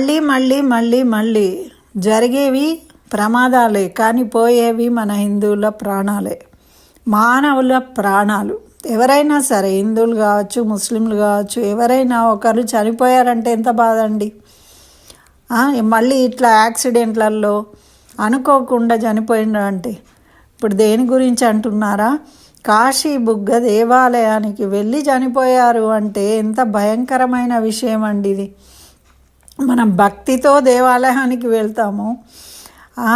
మళ్ళీ మళ్ళీ మళ్ళీ మళ్ళీ జరిగేవి ప్రమాదాలే కానీ పోయేవి మన హిందువుల ప్రాణాలే. మానవుల ప్రాణాలు. ఎవరైనా సరే హిందువులు కావచ్చు ముస్లింలు కావచ్చు ఎవరైనా ఒకరు చనిపోయారంటే ఎంత బాధ అండి మళ్ళీ ఇట్లా యాక్సిడెంట్లలో అనుకోకుండా చనిపోయిండ్రు అంటే ఇప్పుడు దేని గురించి అంటున్నారా? కాశీ బుగ్గ దేవాలయానికి వెళ్ళి చనిపోయారు అంటే ఎంత భయంకరమైన విషయం అండి ఇది. మనం భక్తితో దేవాలయానికి వెళ్తాము ఆ,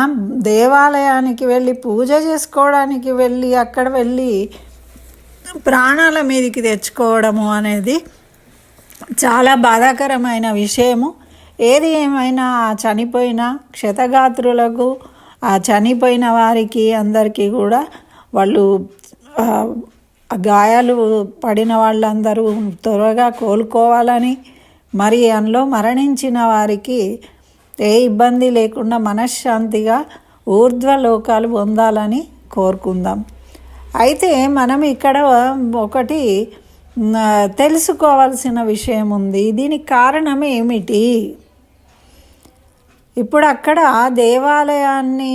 దేవాలయానికి వెళ్ళి పూజ చేసుకోవడానికి వెళ్ళి అక్కడ వెళ్ళి ప్రాణాల మీదకి తెచ్చుకోవడము అనేది చాలా బాధాకరమైన విషయము. ఏది ఏమైనా ఆ చనిపోయిన క్షతగాత్రులకు ఆ చనిపోయిన వారికి అందరికీ కూడా వాళ్ళు గాయాలు పడిన వాళ్ళందరూ త్వరగా కోలుకోవాలని మరి అందులో మరణించిన వారికి ఏ ఇబ్బంది లేకుండా మనశ్శాంతిగా ఊర్ధ్వలోకాలు పొందాలని కోరుకుందాం. అయితే మనం ఇక్కడ ఒకటి తెలుసుకోవాల్సిన విషయం ఉంది. దీనికి కారణం ఏమిటి? ఇప్పుడు అక్కడ దేవాలయాన్ని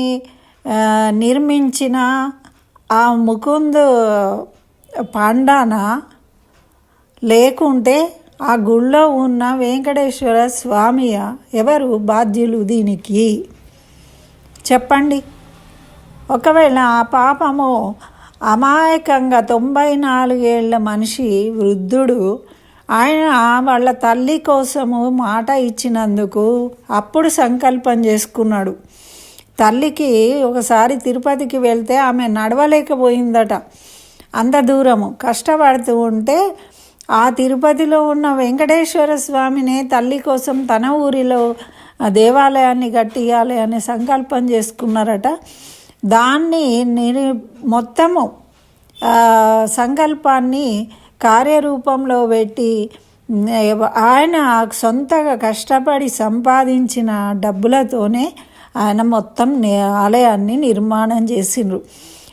నిర్మించిన ఆ ముకుంద్ పాండాన లేకుంటే ఆ గుళ్ళో ఉన్న వెంకటేశ్వర స్వామియ ఎవరు బాధ్యులు దీనికి? చెప్పండి. ఒకవేళ ఆ పాపము అమాయకంగా తొంభై నాలుగేళ్ళ మనిషి వృద్ధుడు ఆయన వాళ్ళ తల్లి కోసము మాట ఇచ్చినందుకు అప్పుడు సంకల్పం చేసుకున్నాడు. తల్లికి ఒకసారి తిరుపతికి వెళ్తే ఆమె నడవలేకపోయిందట. అంత దూరము. కష్టపడుతూ ఉంటే ఆ తిరుపతిలో ఉన్న వెంకటేశ్వర స్వామిని తల్లి కోసం తన ఊరిలో దేవాలయాన్ని కట్టియాలి అనే సంకల్పం చేసుకున్నారట. దాన్ని నిరు మొత్తము సంకల్పాన్ని కార్యరూపంలో పెట్టి ఆయన సొంతగా కష్టపడి సంపాదించిన డబ్బులతోనే ఆయన మొత్తం ఆలయాన్ని నిర్మాణం చేసిండ్రు.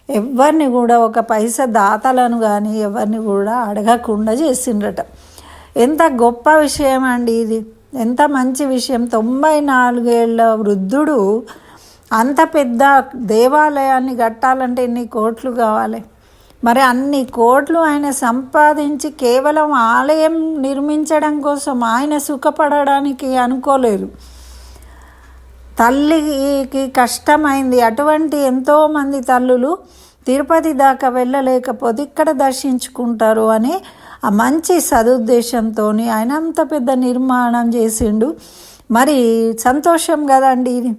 ఎవరిని కూడా ఒక పైసా దాతలను కానీ ఎవరిని కూడా అడగకుండా చేసిండ్రట. ఎంత గొప్ప విషయం అండి ఇది. ఎంత మంచి విషయం. తొంభై నాలుగేళ్ళ వృద్ధుడు అంత పెద్ద దేవాలయాన్ని కట్టాలంటే ఎన్ని కోట్లు కావాలి? మరి అన్ని కోట్లు ఆయన సంపాదించి కేవలం ఆలయం నిర్మించడం కోసం ఆయన సుఖపడడానికి అనుకోలేదు. తల్లికి కష్టమైంది. అటువంటి ఎంతోమంది తల్లులు తిరుపతి దాకా వెళ్ళలేకపోతే ఇక్కడ దర్శించుకుంటారు అని ఆ మంచి సదుద్దేశంతో ఆయన అంత పెద్ద నిర్మాణం చేసిండు. మరి సంతోషం కదండి ఇది.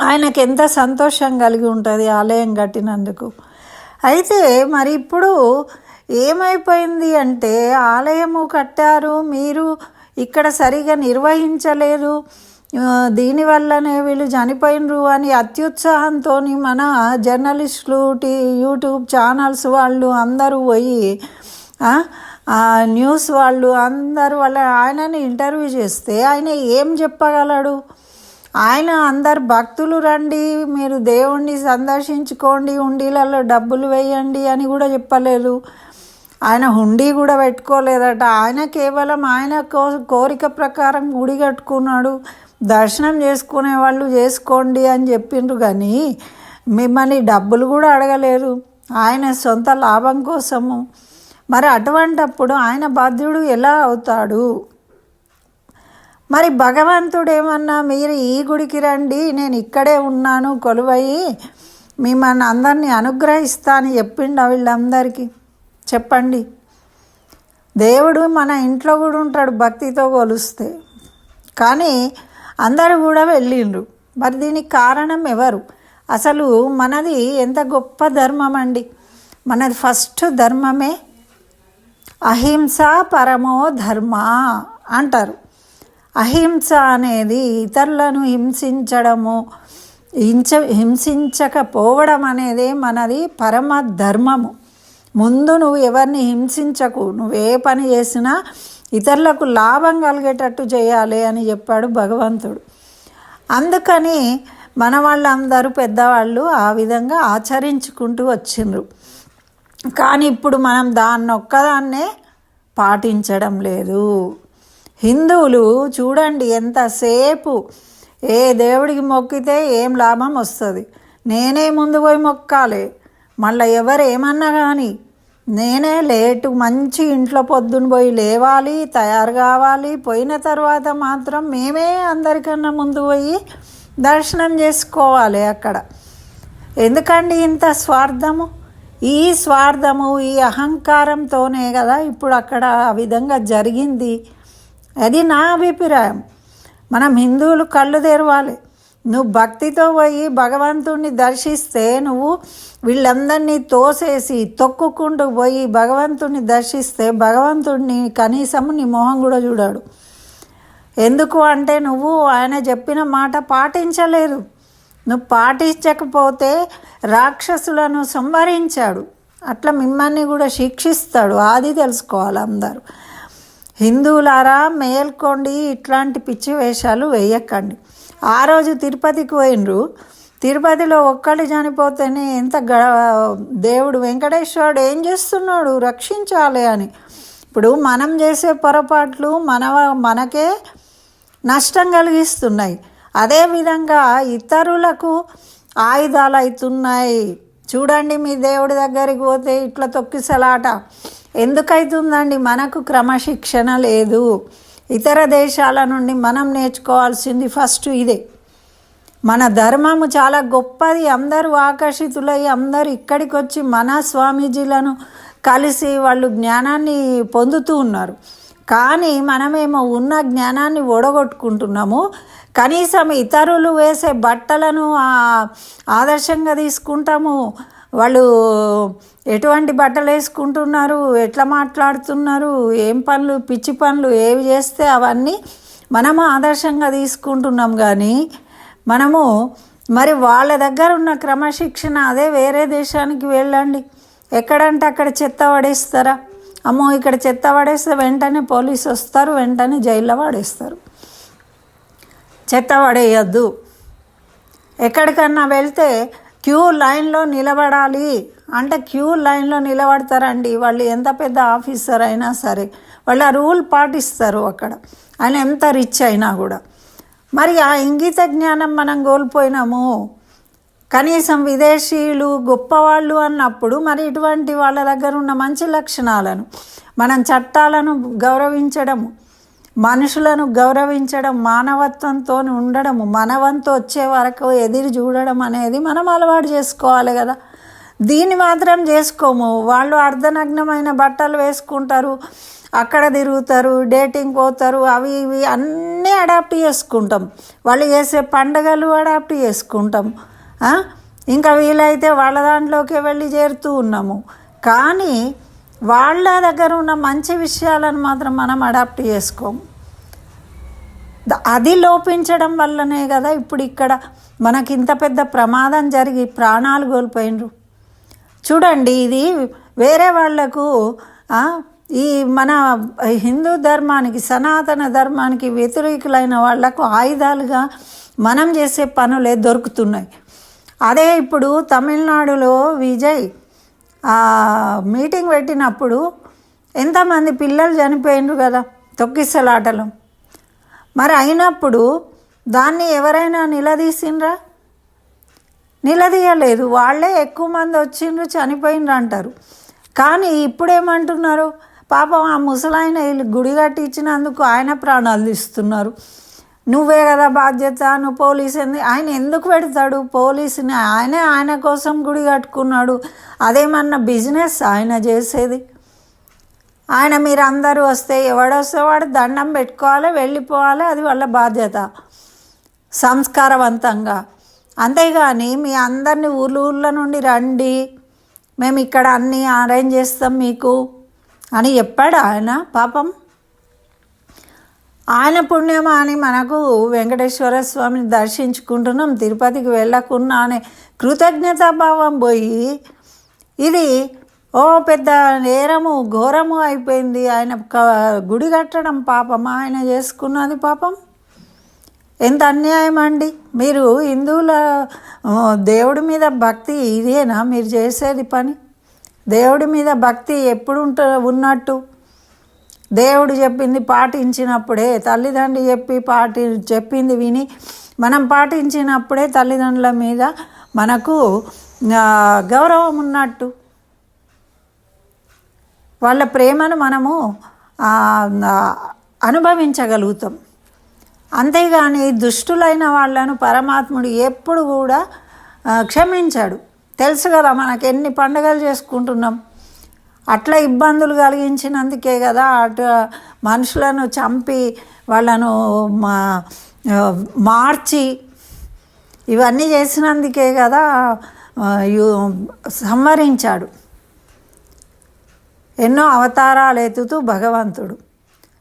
ఆయనకి ఎంత సంతోషం కలిగి ఉంటుంది ఆలయం కట్టినందుకు. అయితే మరి ఇప్పుడు ఏమైపోయింది అంటే ఆలయము కట్టారు మీరు ఇక్కడ సరిగా నిర్వహించలేదు దీనివల్లనే వీళ్ళు చనిపోయినరు అని అత్యుత్సాహంతో మన జర్నలిస్టులు టీ యూట్యూబ్ ఛానల్స్ వాళ్ళు అందరూ పోయి న్యూస్ వాళ్ళు అందరూ వాళ్ళ ఆయనని ఇంటర్వ్యూ చేస్తే ఆయన ఏం చెప్పగలడు? ఆయన అందరు భక్తులు రండి మీరు దేవుణ్ణి సందర్శించుకోండి హుండీలలో డబ్బులు వేయండి అని కూడా చెప్పలేదు. ఆయన హుండీ కూడా పెట్టుకోలేదట. ఆయన కేవలం ఆయన కో కోరిక ప్రకారం గుడి కట్టుకున్నాడు. దర్శనం చేసుకునే వాళ్ళు చేసుకోండి అని చెప్పిండ్రు కానీ మిమ్మల్ని డబ్బులు కూడా అడగలేరు. ఆయన సొంత లాభం కోసము. మరి అటువంటప్పుడు ఆయన బాధ్యుడు ఎలా అవుతాడు? మరి భగవంతుడు ఏమన్నా మీరు ఈ గుడికి రండి నేను ఇక్కడే ఉన్నాను కొలువయి మిమ్మల్ని అందరినీ అనుగ్రహిస్తా అని చెప్పిండు వీళ్ళందరికీ? చెప్పండి. దేవుడు మన ఇంట్లో కూడా ఉంటాడు భక్తితో కొలుస్తే. కానీ అందరూ కూడా వెళ్ళిండ్రు. మరి దీనికి కారణం ఎవరు? అసలు మనది ఎంత గొప్ప ధర్మం అండి మనది ఫస్ట్ ధర్మమే అహింస పరమో ధర్మ అంటారు. అహింస అనేది ఇతరులను హింసించడము హింస హింసించకపోవడం అనేది మనది పరమ ధర్మము. ముందు నువ్వు ఎవరిని హింసించకు నువ్వు ఏ పని చేసినా ఇతరులకు లాభం కలిగేటట్టు చేయాలి అని చెప్పాడు భగవంతుడు. అందుకని మన వాళ్ళందరూ పెద్దవాళ్ళు ఆ విధంగా ఆచరించుకుంటూ వచ్చిండ్రు. కానీ ఇప్పుడు మనం దాన్ని ఒక్కదాన్నే పాటించడం లేదు. హిందువులు చూడండి ఎంతసేపు ఏ దేవుడికి మొక్కితే ఏం లాభం వస్తుంది? నేనే ముందు పోయి మొక్కాలి. మళ్ళీ ఎవరు ఏమన్నా కానీ నేనే లేటు మంచి ఇంట్లో పొద్దున పోయి లేవాలి తయారు కావాలి. పోయిన తర్వాత మాత్రం మేమే అందరికన్నా ముందు పోయి దర్శనం చేసుకోవాలి అక్కడ. ఎందుకండి ఇంత స్వార్థము? ఈ స్వార్థము ఈ అహంకారంతోనే కదా ఇప్పుడు అక్కడ ఆ విధంగా జరిగింది. అది నా అభిప్రాయం. మనం హిందువులు కళ్ళు తెరవాలి. నువ్వు భక్తితో పోయి భగవంతుణ్ణి దర్శిస్తే నువ్వు వీళ్ళందరినీ తోసేసి తొక్కుకుంటూ పోయి భగవంతుణ్ణి దర్శిస్తే భగవంతుడిని కనీసం నీ మొహం కూడా చూడాడు. ఎందుకు అంటే నువ్వు ఆయన చెప్పిన మాట పాటించలేదు నువ్వు పాటించకపోతే రాక్షసులను సంహరించాడు. అట్లా మిమ్మల్ని కూడా శిక్షిస్తాడు. అది తెలుసుకోవాలి అందరూ. హిందువులారా మేల్కోండి ఇట్లాంటి పిచ్చి వేషాలు వేయకండి. ఆ రోజు తిరుపతికి పోయినరు తిరుపతిలో ఒక్కళ్ళు చనిపోతేనే ఎంత గ దేవుడు వెంకటేశ్వరుడు ఏం చేస్తున్నాడు? రక్షించాలి అని. ఇప్పుడు మనం చేసే పొరపాట్లు మన మనకే నష్టం కలిగిస్తున్నాయి. అదేవిధంగా ఇతరులకు ఆయుధాలు అవుతున్నాయి. చూడండి మీ దేవుడి దగ్గరికి పోతే ఇట్లా తొక్కిసలాట. ఎందుకైతుందండి? మనకు క్రమశిక్షణ లేదు. ఇతర దేశాల నుండి మనం నేర్చుకోవాల్సింది ఫస్ట్ ఇదే. మన ధర్మము చాలా గొప్పది. అందరూ ఆకర్షితులై అందరూ ఇక్కడికి వచ్చి మన స్వామీజీలను కలిసి వాళ్ళు జ్ఞానాన్ని పొందుతూ ఉన్నారు. కానీ మనమేమో ఉన్న జ్ఞానాన్ని ఓడగొట్టుకుంటున్నాము కనీసం ఇతరులు వేసే బట్టలను ఆదర్శంగా తీసుకుంటాము. వాళ్ళు ఎటువంటి బట్టలు వేసుకుంటున్నారు ఎట్లా మాట్లాడుతున్నారు ఏం పనులు పిచ్చి పనులు ఏవి చేస్తే అవన్నీ మనము ఆదర్శంగా తీసుకుంటున్నాం కానీ మనము మరి వాళ్ళ దగ్గర ఉన్న క్రమశిక్షణ అదే వేరే దేశానికి వెళ్ళండి. ఎక్కడంటే అక్కడ చెత్త పడేస్తారా? అమ్మో ఇక్కడ చెత్త పడేస్తే వెంటనే పోలీసు వస్తారు వెంటనే జైల్లో పడేస్తారు. చెత్త పడేయద్దు. ఎక్కడికన్నా వెళ్తే క్యూ లైన్లో నిలబడాలి అంటే క్యూ లైన్లో నిలబడతారండి. వాళ్ళు ఎంత పెద్ద ఆఫీసర్ అయినా సరే వాళ్ళు ఆ రూల్ పాటిస్తారు అక్కడ. ఆయన ఎంత రిచ్ అయినా కూడా. మరి ఆ ఇంగిత జ్ఞానం మనం కోల్పోయినాము. కనీసం విదేశీయులు గొప్పవాళ్ళు అన్నప్పుడు మరి ఇటువంటి వాళ్ళ దగ్గర ఉన్న మంచి లక్షణాలను మనం చట్టాలను గౌరవించడము మనుషులను గౌరవించడం మానవత్వంతో ఉండడం మనవంతో వచ్చే వరకు ఎదురు చూడడం అనేది మనం అలవాటు చేసుకోవాలి కదా. దీన్ని మాత్రం చేసుకోము. వాళ్ళు అర్ధనగ్నమైన బట్టలు వేసుకుంటారు అక్కడ తిరుగుతారు డేటింగ్ పోతారు అవి ఇవి అన్నీ అడాప్ట్ చేసుకుంటాం. వాళ్ళు చేసే పండగలు అడాప్ట్ చేసుకుంటాం. ఇంకా వీలైతే వాళ్ళ దాంట్లోకి వెళ్ళి చేరుతూ ఉన్నాము. కానీ వాళ్ళ దగ్గర ఉన్న మంచి విషయాలను మాత్రం మనం అడాప్ట్ చేసుకోము. అది లోపించడం వల్లనే కదా ఇప్పుడు ఇక్కడ మనకి ఇంత పెద్ద ప్రమాదం జరిగి ప్రాణాలు కోల్పోయినరు. చూడండి ఇది వేరే వాళ్ళకు ఈ మన హిందూ ధర్మానికి సనాతన ధర్మానికి వ్యతిరేకులైన వాళ్ళకు ఆయుధాలుగా మనం చేసే పనులే దొరుకుతున్నాయి. అదే ఇప్పుడు తమిళనాడులో విజయ్ మీటింగ్ పెట్టినప్పుడు ఎంతమంది పిల్లలు చనిపోయినరు కదా తొక్కిసలాటలు. మరి అయినప్పుడు దాన్ని ఎవరైనా నిలదీసిండ్రా? నిలదీయలేదు. వాళ్ళే ఎక్కువ మంది వచ్చిండ్రు చనిపోయిండ్రు అంటారు. కానీ ఇప్పుడేమంటున్నారు? పాపం ఆ ముసలాయన వీళ్ళు గుడి కట్టించినందుకు ఆయన ప్రాణాలు తీస్తున్నారు. నువ్వే కదా బాధ్యత? నువ్వు పోలీసు ఆయన ఎందుకు పెడతాడు? పోలీసుని ఆయనే ఆయన కోసం గుడి కట్టుకున్నాడు. అదేమన్నా బిజినెస్ ఆయన చేసేది? ఆయన మీరందరూ వస్తే ఎవడొస్తే వాడు దండం పెట్టుకోవాలి వెళ్ళిపోవాలి అది వాళ్ళ బాధ్యత. సంస్కారవంతంగా. అంతేగాని మీ అందరినీ ఊర్లు ఊర్ల నుండి రండి. మేము ఇక్కడ అన్నీ అరేంజ్ చేస్తాం మీకు. అని చెప్పాడు ఆయన? పాపం. ఆయన పుణ్యమా అని మనకు వెంకటేశ్వర స్వామిని దర్శించుకుంటున్నాం. తిరుపతికి వెళ్ళకున్నా అనే కృతజ్ఞతాభావం పోయి ఇది ఓ పెద్ద నేరము ఘోరము అయిపోయింది. ఆయన గుడి కట్టడం పాపం ఆయన చేసుకున్నది పాపం? ఎంత అన్యాయం అండి. మీరు హిందువుల దేవుడి మీద భక్తి ఇదేనా? మీరు చేసేది పని? దేవుడి మీద భక్తి ఎప్పుడు ఉంట ఉన్నట్టు? దేవుడు చెప్పింది పాటించినప్పుడే తల్లిదండ్రి చెప్పి పాటి చెప్పింది విని మనం పాటించినప్పుడే తల్లిదండ్రుల మీద మనకు గౌరవం ఉన్నట్టు. వాళ్ళ ప్రేమను మనము అనుభవించగలుగుతాం. అంతేగాని దుష్టులైన వాళ్ళను పరమాత్ముడు ఎప్పుడు కూడా క్షమించాడు. తెలుసు కదా మనకు ఎన్ని పండుగలు చేసుకుంటున్నాం. అట్లా ఇబ్బందులు కలిగించినందుకే కదా అటు మనుషులను చంపి వాళ్ళను మా మార్చి ఇవన్నీ చేసినందుకే కదా సంహరించాడు. ఎన్నో అవతారాలు ఎత్తుతూ భగవంతుడు.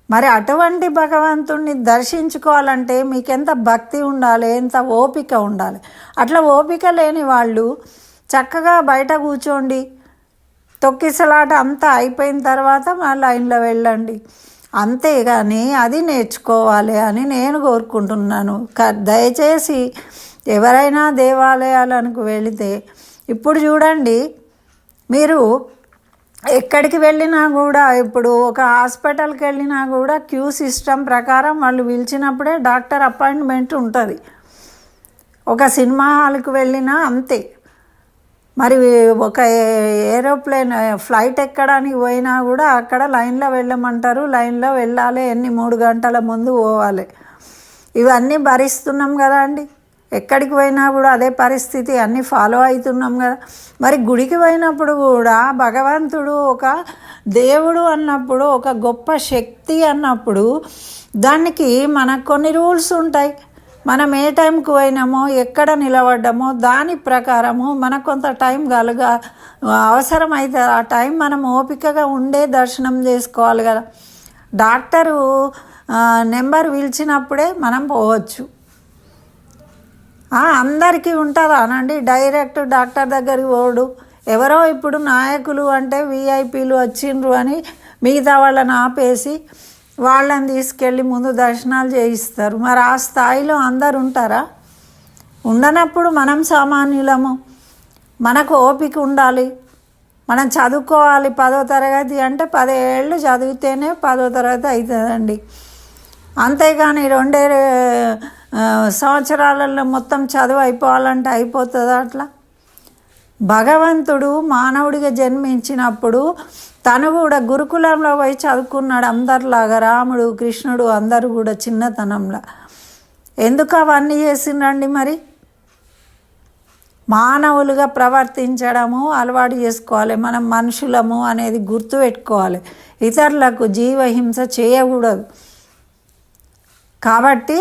మరి అటువంటి భగవంతుడిని దర్శించుకోవాలంటే మీకెంత భక్తి ఉండాలి ఎంత ఓపిక ఉండాలి? అట్లా ఓపిక లేని వాళ్ళు చక్కగా బయట కూర్చోండి తొక్కిసలాట అంతా అయిపోయిన తర్వాత మా లైన్లో వెళ్ళండి. అంతేగాని అది నేర్చుకోవాలి అని నేను కోరుకుంటున్నాను. దయచేసి ఎవరైనా దేవాలయాలకు వెళితే ఇప్పుడు చూడండి మీరు ఎక్కడికి వెళ్ళినా కూడా ఇప్పుడు ఒక హాస్పిటల్కి వెళ్ళినా కూడా క్యూ సిస్టమ్ ప్రకారం వాళ్ళు పిలిచినప్పుడే డాక్టర్ అపాయింట్మెంట్ ఉంటుంది. ఒక సినిమా హాల్కి వెళ్ళినా అంతే. మరి ఒక ఏరోప్లేన్ ఫ్లైట్ ఎక్కడానికి పోయినా కూడా అక్కడ లైన్లో వెళ్ళమంటారు. లైన్లో వెళ్ళాలి ఎన్ని మూడు గంటల ముందు పోవాలి. ఇవన్నీ భరిస్తున్నాం కదా అండి. ఎక్కడికి పోయినా కూడా అదే పరిస్థితి అన్నీ ఫాలో అవుతున్నాం కదా. మరి గుడికి పోయినప్పుడు కూడా భగవంతుడు ఒక దేవుడు అన్నప్పుడు ఒక గొప్ప శక్తి అన్నప్పుడు దానికి మనకు కొన్ని రూల్స్ ఉంటాయి. మనం ఏ టైంకి పోయినామో ఎక్కడ నిలబడ్డామో దాని ప్రకారము మనకు కొంత టైం కలుగ అవసరమైతే ఆ టైం మనం ఓపికగా ఉండే దర్శనం చేసుకోవాలి కదా. డాక్టరు నెంబర్ పిలిచినప్పుడే మనం పోవచ్చు. అందరికీ ఉంటుందా అనండి? డైరెక్ట్ డాక్టర్ దగ్గరికి పోడు. ఎవరో ఇప్పుడు నాయకులు అంటే విఐపీలు వచ్చిండ్రు అని మిగతా వాళ్ళని ఆపేసి వాళ్ళని తీసుకెళ్ళి ముందు దర్శనాలు చేయిస్తారు. మరి ఆ స్థాయిలో అందరు ఉంటారా? ఉండనప్పుడు మనం సామాన్యులము. మనకు ఓపిక ఉండాలి. మనం చదువుకోవాలి పదో తరగతి అంటే పదేళ్ళు చదివితేనే పదో తరగతి అవుతుందండి అంతేగాని రెండే సంవత్సరాలలో మొత్తం చదువు అయిపోవాలంటే అయిపోతుందా అట్లా? భగవంతుడు మానవుడిగా జన్మించినప్పుడు తను కూడా గురుకులంలో పోయి చదువుకున్నాడు అందరిలాగా రాముడు కృష్ణుడు అందరూ కూడా చిన్నతనంలో. ఎందుకు అవన్నీ చేసిండండి మరి? మానవులుగా ప్రవర్తించడము అలవాటు చేసుకోవాలి మనం మనుషులము అనేది గుర్తుపెట్టుకోవాలి ఇతరులకు జీవహింస చేయకూడదు. కాబట్టి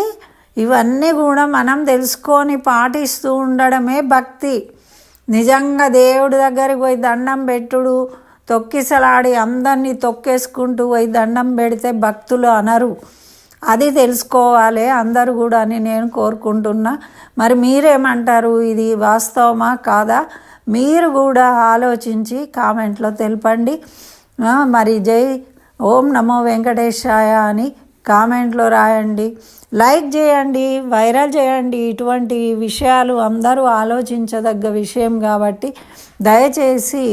ఇవన్నీ కూడా మనం తెలుసుకొని పాటిస్తూ ఉండడమే భక్తి. నిజంగా దేవుడి దగ్గరికి పోయి దండం పెట్టుడు తొక్కిసలాడి అందరినీ తొక్కేసుకుంటూ పోయి దండం పెడితే భక్తులు అనరు. అది తెలుసుకోవాలి అందరూ కూడా అని నేను కోరుకుంటున్నా. మరి మీరేమంటారు? ఇది వాస్తవమా కాదా? మీరు కూడా ఆలోచించి కామెంట్లో తెలపండి. మరి జై ఓం నమో వెంకటేశాయ అని కామెంట్లో రాయండి. లైక్ చేయండి వైరల్ చేయండి ఇటువంటి విషయాలు అందరూ ఆలోచించదగ్గ విషయం కాబట్టి దయచేసి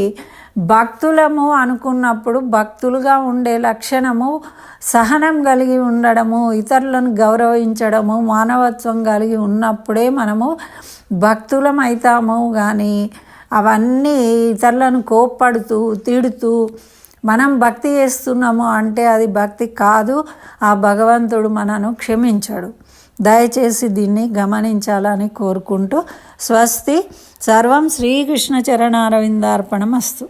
భక్తులము అనుకున్నప్పుడు భక్తులుగా ఉండే లక్షణము సహనం కలిగి ఉండడము ఇతరులను గౌరవించడము మానవత్వం కలిగి ఉన్నప్పుడే మనము భక్తులం అవుతాము కానీ అవన్నీ ఇతరులను కోప్పడుతూ తిడుతూ మనం భక్తి చేస్తున్నాము అంటే అది భక్తి కాదు. ఆ భగవంతుడు మనను క్షమించడు. దయచేసి దీన్ని గమనించాలని కోరుకుంటూ స్వస్తి. సర్వం శ్రీకృష్ణ చరణారవిందార్పణం అస్తు